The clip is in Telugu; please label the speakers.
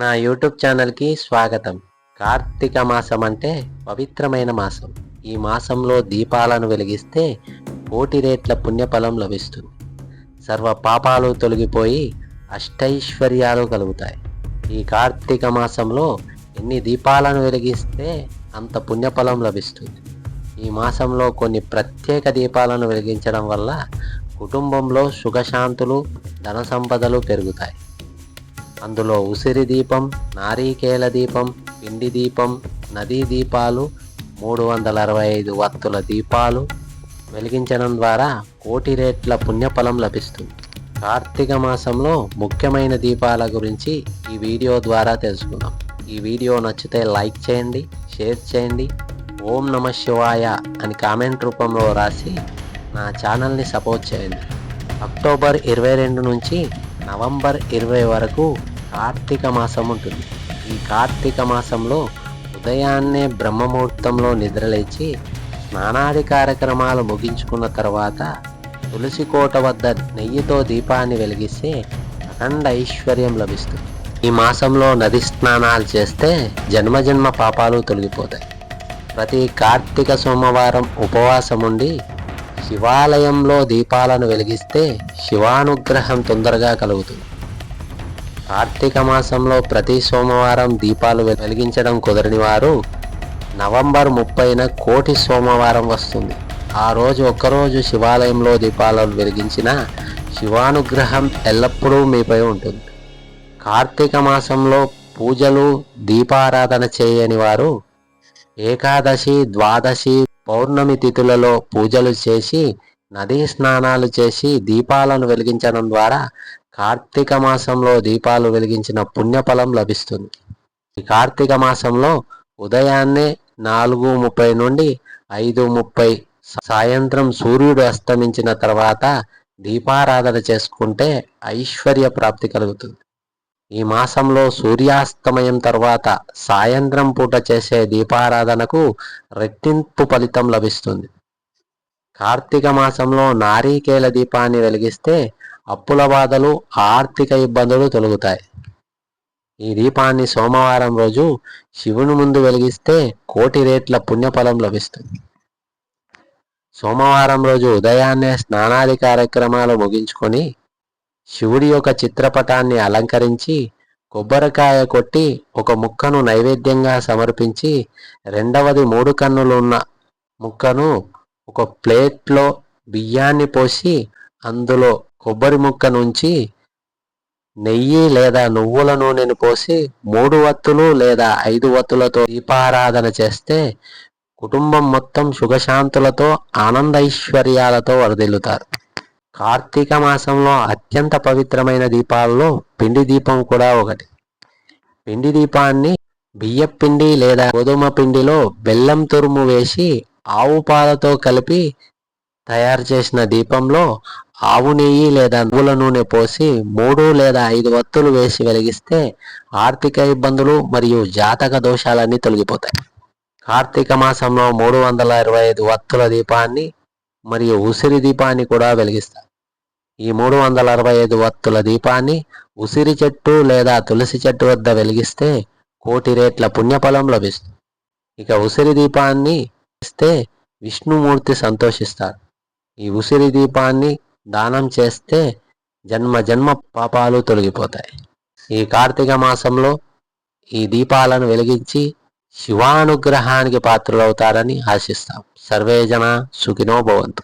Speaker 1: నా యూట్యూబ్ ఛానల్కి స్వాగతం. కార్తీక మాసం అంటే పవిత్రమైన మాసం. ఈ మాసంలో దీపాలను వెలిగిస్తే కోటి రేట్ల పుణ్యఫలం లభిస్తుంది. సర్వ పాపాలు తొలగిపోయి అష్టైశ్వర్యాలు కలుగుతాయి. ఈ కార్తీక మాసంలో ఎన్ని దీపాలను వెలిగిస్తే అంత పుణ్యఫలం లభిస్తుంది. ఈ మాసంలో కొన్ని ప్రత్యేక దీపాలను వెలిగించడం వల్ల కుటుంబంలో సుఖశాంతులు ధన సంపదలు పెరుగుతాయి. అందులో ఉసిరి దీపం నారీకేల దీపం పిండి దీపం నదీ దీపాలు మూడు వందల అరవై ఐదు వత్తుల దీపాలు వెలిగించడం ద్వారా కోటి రేట్ల పుణ్యఫలం లభిస్తుంది. కార్తీక మాసంలో ముఖ్యమైన దీపాల గురించి ఈ వీడియో ద్వారా తెలుసుకుందాం. ఈ వీడియో నచ్చితే లైక్ చేయండి షేర్ చేయండి ఓం నమ శివాయ అని కామెంట్ రూపంలో రాసి నా ఛానల్ని సపోర్ట్ చేయండి. అక్టోబర్ ఇరవై రెండు నుంచి నవంబర్ ఇరవై వరకు కార్తీక మాసం ఉంటుంది. ఈ కార్తీక మాసంలో ఉదయాన్నే బ్రహ్మముహూర్తంలో నిద్రలేచి స్నానాది కార్యక్రమాలు ముగించుకున్న తర్వాత తులసి కోట వద్ద నెయ్యితో దీపాన్ని వెలిగిస్తే అఖండ ఐశ్వర్యం లభిస్తుంది. ఈ మాసంలో నది స్నానాలు చేస్తే జన్మజన్మ పాపాలు తొలగిపోతాయి. ప్రతి కార్తీక సోమవారం ఉపవాసం ఉండి శివాలయంలో దీపాలను వెలిగిస్తే శివానుగ్రహం తొందరగా కలుగుతుంది. కార్తీక మాసంలో ప్రతి సోమవారం దీపాలు వెలిగించడం కుదరని వారు నవంబర్ ముప్పైన కోటి సోమవారం వస్తుంది. ఆ రోజు ఒక్కరోజు శివాలయంలో దీపాలను వెలిగించిన శివానుగ్రహం ఎల్లప్పుడూ మీపై ఉంటుంది. కార్తీక మాసంలో పూజలు దీపారాధన చేయని వారు ఏకాదశి ద్వాదశి పౌర్ణమి తిథులలో పూజలు చేసి నదీ స్నానాలు చేసి దీపాలను వెలిగించడం ద్వారా కార్తీక మాసంలో దీపాలు వెలిగించిన పుణ్యఫలం లభిస్తుంది. ఈ కార్తీక మాసంలో ఉదయాన్నే నాలుగు ముప్పై నుండి ఐదు ముప్పై సాయంత్రం సూర్యుడు అస్తమించిన తర్వాత దీపారాధన చేసుకుంటే ఐశ్వర్య ప్రాప్తి కలుగుతుంది. ఈ మాసంలో సూర్యాస్తమయం తర్వాత సాయంత్రం పూట చేసే దీపారాధనకు రెట్టింపు ఫలితం లభిస్తుంది. కార్తీక మాసంలో నారీకేల దీపాన్ని వెలిగిస్తే అప్పుల బాధలు ఆర్థిక ఇబ్బందులు తొలగుతాయి. ఈ దీపాన్ని సోమవారం రోజు శివుని ముందు వెలిగిస్తే కోటి రేట్ల పుణ్యఫలం లభిస్తుంది. సోమవారం రోజు ఉదయాన్నే స్నానాది కార్యక్రమాలు ముగించుకొని శివుడి యొక్క చిత్రపటాన్ని అలంకరించి కొబ్బరికాయ కొట్టి ఒక ముక్కను నైవేద్యంగా సమర్పించి రెండవది మూడు కన్నులు ఉన్న ముక్కను ఒక ప్లేట్లో బియ్యాన్ని పోసి అందులో కొబ్బరి ముక్క నుంచి నెయ్యి లేదా నువ్వుల నూనెను పోసి మూడు వత్తులు లేదా ఐదు వత్తులతో దీపారాధన చేస్తే కుటుంబం మొత్తం సుఖశాంతులతో ఆనందైశ్వర్యాలతో వరదిల్లుతారు. కార్తీక మాసంలో అత్యంత పవిత్రమైన దీపాలలో పిండి దీపం కూడా ఒకటి. పిండి దీపాన్ని బియ్యపిండి లేదా గోధుమ పిండిలో బెల్లం తురుము వేసి ఆవు పాలతో కలిపి తయారు చేసిన దీపంలో ఆవు నెయ్యి లేదా నువ్వుల నూనె పోసి మూడు లేదా ఐదు వత్తులు వేసి వెలిగిస్తే ఆర్థిక ఇబ్బందులు మరియు జాతక దోషాలన్నీ తొలగిపోతాయి. కార్తీక మాసంలో మూడు వందల ఇరవై ఐదు వత్తుల దీపాన్ని మరియు ఉసిరి దీపాన్ని కూడా వెలిగిస్తారు. ఈ మూడు వందల అరవై ఐదు వత్తుల దీపాన్ని ఉసిరి చెట్టు లేదా తులసి చెట్టు వద్ద వెలిగిస్తే కోటి రేట్ల పుణ్యఫలం లభిస్తుంది. ఇక ఉసిరి దీపాన్ని ఇస్తే విష్ణుమూర్తి సంతోషిస్తారు. ఈ ఉసిరి దీపాన్ని దానం చేస్తే జన్మ జన్మ పాపాలు తొలగిపోతాయి. ఈ కార్తీక మాసంలో ఈ దీపాలను వెలిగించి శివానుగ్రహానికి పాత్రలవుతారని ఆశిస్తాం. సర్వేజన సుఖినో భవంతు.